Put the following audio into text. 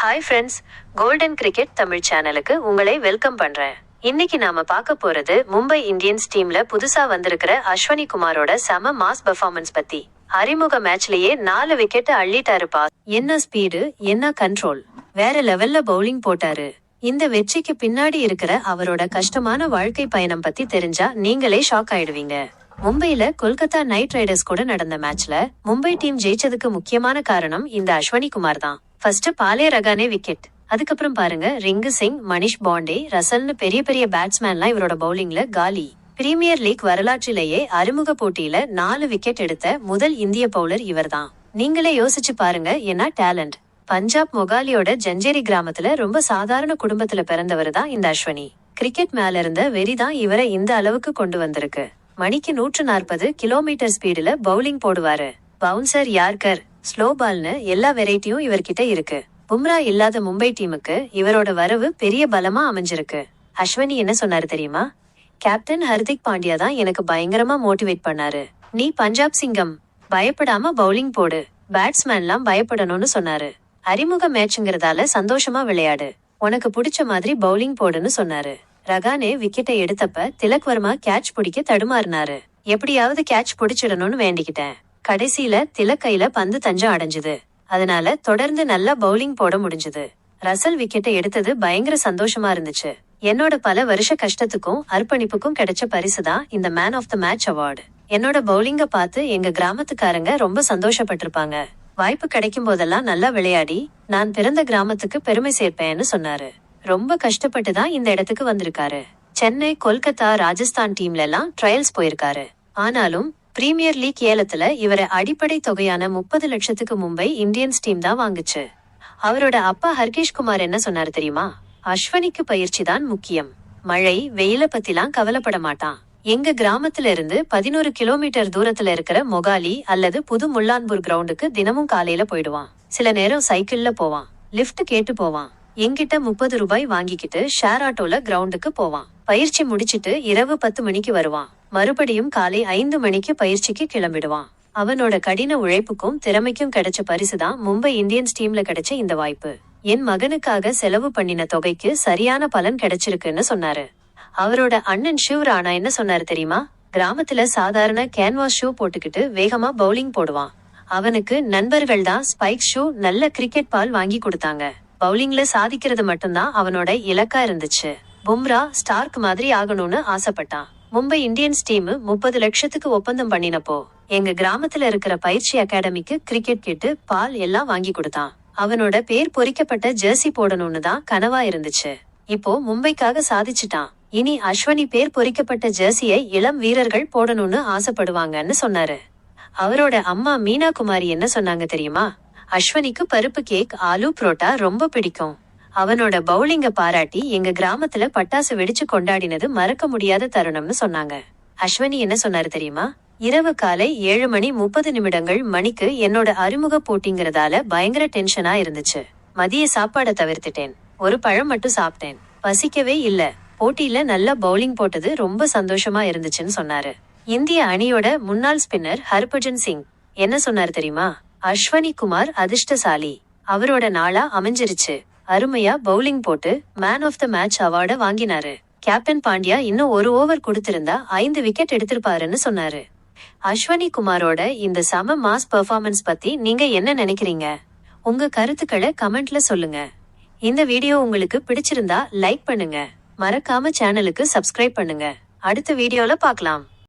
Hi friends golden cricket Tamil சேனலுக்கு உங்களை welcome பண்றேன். இன்னைக்கு நாம பார்க்க போறது மும்பை இந்தியன்ஸ் டீம்ல புதுசா வந்திருக்கிற அஸ்வனி குமாரோட செம மாஸ் பெர்ஃபார்மன்ஸ் பத்தி. அறிமுக மேட்ச்லயே நாலு விக்கெட் அள்ளிட்டாரு பாஸ். என்ன ஸ்பீடு என்ன கண்ட்ரோல் வேற லெவல்ல பவுலிங் போட்டாரு. இந்த வெற்றிக்கு பின்னாடி இருக்கிற அவரோட கஷ்டமான வாழ்க்கை பயணம் பத்தி தெரிஞ்சா நீங்களே ஷாக் ஆயிடுவீங்க. மும்பையில கொல்கத்தா நைட் ரைடர்ஸ் கூட நடந்த மேட்ச்ல மும்பை டீம் ஜெயிச்சதுக்கு முக்கியமான காரணம் இந்த அஸ்வனி குமார் தான். ஃபர்ஸ்ட் பாலே ரகானே விக்கெட் அதுக்கப்புறம் பாருங்க ரிங்கு சிங் மணிஷ் பாண்டே ரசல்னு பெரிய பெரிய பேட்ஸ்மேன்லாம் இவரோட பவுலிங்ல காலி. பிரீமியர் லீக் வரலாற்றிலேயே அறிமுக போட்டியில நாலு விக்கெட் எடுத்த முதல் இந்திய பவுலர் இவர்தான். நீங்களே யோசிச்சு பாருங்க என்ன டேலண்ட் பஞ்சாப் மொகாலியோட ஜஞ்சேரி கிராமத்துல ரொம்ப சாதாரண குடும்பத்துல பிறந்தவர் தான் இந்த அஸ்வினி. கிரிக்கெட் மேல இருந்த வெறிதான் இவரை இந்த அளவுக்கு கொண்டு வந்திருக்கு. மணிக்கு நூற்று நாற்பது கிலோமீட்டர் ஸ்பீடுல பவுலிங் போடுவாரு. Bouncer yorker? ஸ்லோ பால்னு எல்லா வெரைட்டியும் இவர்கிட்ட இருக்கு. பும்ரா இல்லாத மும்பை டீமுக்கு இவரோட வரவு பெரிய பலமா அமைஞ்சிருக்கு. அஸ்வினி என்ன சொன்னாரு தெரியுமா? கேப்டன் ஹர்திக் பாண்டியா தான் எனக்கு பயங்கரமா மோட்டிவேட் பண்ணாரு. நீ பஞ்சாப் சிங்கம் பயப்படாம பவுலிங் போடு. பேட்ஸ்மேன்லாம் பயப்படணும்னு சொன்னாரு. அறிமுக மேட்ச்ங்கிறதால சந்தோஷமா விளையாடு. உனக்கு பிடிச்ச மாதிரி பவுலிங் போடுன்னு சொன்னாரு. ரகானே விக்கெட்டை எடுத்தப்ப திலக் வர்மா கேட்ச் பிடிக்க தடுமாறினாரு. எப்படியாவது கேட்ச் பிடிச்சிடணும்னு வேண்டிக்கிட்டேன். கடைசியில திலக்கையில பந்து தஞ்சம் அடைஞ்சது. அதனால தொடர்ந்து நல்லா பவுலிங் போட முடிஞ்சது. ரசல் விக்கெட்டை எடுத்தது பயங்கர சந்தோஷமா இருந்துச்சு. என்னோட பல வருஷ கஷ்டத்துக்கும் அர்ப்பணிப்புக்கும் கிடைச்ச பரிசு தான் இந்த man of the match award என்னோட பவுலிங்க பார்த்து எங்க கிராமத்துக்காரங்க ரொம்ப சந்தோஷப்பட்டிருப்பாங்க. வாய்ப்பு கிடைக்கும் போதெல்லாம் நல்லா விளையாடி நான் பிறந்த கிராமத்துக்கு பெருமை சேர்ப்பேன்னு சொன்னாரு. ரொம்ப கஷ்டப்பட்டு தான் இந்த இடத்துக்கு வந்திருக்காரு. சென்னை கொல்கத்தா ராஜஸ்தான் டீம்ல எல்லாம் ட்ரையல்ஸ் போயிருக்காரு. ஆனாலும் பிரீமியர் லீக் ஏலத்துல இவரை அடிப்படை தொகையான முப்பது லட்சத்துக்கு மும்பை இந்தியன்ஸ் டீம் தான் வாங்குச்சு. அவரோட அப்பா ஹர்கேஷ் குமார் என்ன சொன்னாரு தெரியுமா? அஸ்வனிக்கு பயிற்சி தான் முக்கியம். மழை வெயில பத்திலாம் கவலைப்பட மாட்டான். எங்க கிராமத்துல இருந்து பதினோரு கிலோமீட்டர் தூரத்துல இருக்கிற மொகாலி அல்லது புது முல்லான்பூர் கிரவுண்டுக்கு தினமும் காலையில போயிடுவான். சில நேரம் சைக்கிள்ல போவான். லிஃப்ட் கேட்டு போவான். என்கிட்ட முப்பது ரூபாய் வாங்கிக்கிட்டு ஷேர் ஆட்டோல கிரவுண்டுக்கு போவான். பயிற்சி முடிச்சிட்டு இரவு பத்து மணிக்கு வருவான். மறுபடியும் காலை ஐந்து மணிக்கு பயிற்சிக்கு கிளம்பிடுவான். அவனோட கடின உழைப்புக்கும் திறமைக்கும் கிடைச்ச பரிசுதான் மும்பை இந்தியன்ஸ் டீம்ல கிடைச்ச இந்த வாய்ப்பு. என் மகனுக்காக செலவு பண்ணின தொகைக்கு சரியான பலன் கிடைச்சிருக்குன்னு சொன்னாரு. அவரோட அண்ணன் ஷிவ் ராணா என்ன சொன்னாரு தெரியுமா? கிராமத்துல சாதாரண கேன்வாஸ் ஷூ போட்டுக்கிட்டு வேகமா பவுலிங் போடுவான். அவனுக்கு நண்பர்கள் தான் ஸ்பைக் ஷூ நல்ல கிரிக்கெட் பால் வாங்கி கொடுத்தாங்க. பவுலிங்ல சாதிக்கிறது மட்டும்தான் அவனோட இலக்கா இருந்துச்சு. பும்ரா ஸ்டார்க் மாதிரி ஆகணும்னு ஆசைப்பட்டான். மும்பை இந்தியன்ஸ் டீம் முப்பது லட்சத்துக்கு ஒப்பந்தம் பண்ணினப்போ எங்க கிராமத்துல இருக்கிற பயிற்சி அகாடமிக்கு கிரிக்கெட் கிட்டு பால் எல்லாம் வாங்கி கொடுத்தான். அவனோட பேர் பொறிக்கப்பட்ட ஜெர்சி போடணும்னு தான் கனவா இருந்துச்சு. இப்போ மும்பைக்காக சாதிச்சுட்டான். இனி அஸ்வனி பேர் பொறிக்கப்பட்ட ஜெர்சியை இளம் வீரர்கள் போடணும்னு ஆசைப்படுவாங்கன்னு சொன்னாரு. அவரோட அம்மா மீனா குமாரி என்ன சொன்னாங்க தெரியுமா? அஸ்வனிக்கு பருப்பு கேக் ஆலு புரோட்டா ரொம்ப பிடிக்கும். அவனோட பவுலிங்க பாராட்டி எங்க கிராமத்துல பட்டாசு வெடிச்சு கொண்டாடினது மறக்க முடியாத தருணம்னு சொன்னாங்க. அஸ்வினி என்ன சொன்னாரு தெரியுமா? இரவு காலை ஏழு மணி முப்பது நிமிடங்கள் மணிக்கு என்னோட அறிமுக போட்டிங்கிறதால பயங்கர டென்ஷனா இருந்துச்சு. மதிய சாப்பாடை தவிர்த்துட்டேன். ஒரு பழம் மட்டும் சாப்பிட்டேன். பசிக்கவே இல்ல. போட்டியில நல்லா பவுலிங் போட்டது ரொம்ப சந்தோஷமா இருந்துச்சுன்னு சொன்னாரு. இந்திய அணியோட முன்னாள் ஸ்பின்னர் ஹர்பஜன் சிங். என்ன சொன்னாரு தெரியுமா? அஸ்வனி குமார் அதிர்ஷ்டசாலி. அவரோட நாளா அமைஞ்சிருச்சு. அருமையா பவுலிங் போட்டு மேன் ஆஃப் த மேட்ச் அவார்டை வாங்கினாரு. கேப்டன் பாண்டியா இன்னும் ஒரு ஓவர் கொடுத்திருந்தா ஐந்து விக்கெட் எடுத்திருப்பாருன்னு சொன்னாரு. அஸ்வனி குமாரோட இந்த சம மாஸ் பெர்ஃபார்மன்ஸ் பத்தி நீங்க என்ன நினைக்கிறீங்க? உங்க கருத்துக்களை கமெண்ட்ல சொல்லுங்க. இந்த வீடியோ உங்களுக்கு பிடிச்சிருந்தா லைக் பண்ணுங்க. மறக்காம சேனலுக்கு சப்ஸ்கிரைப் பண்ணுங்க. அடுத்த வீடியோல பார்க்கலாம்.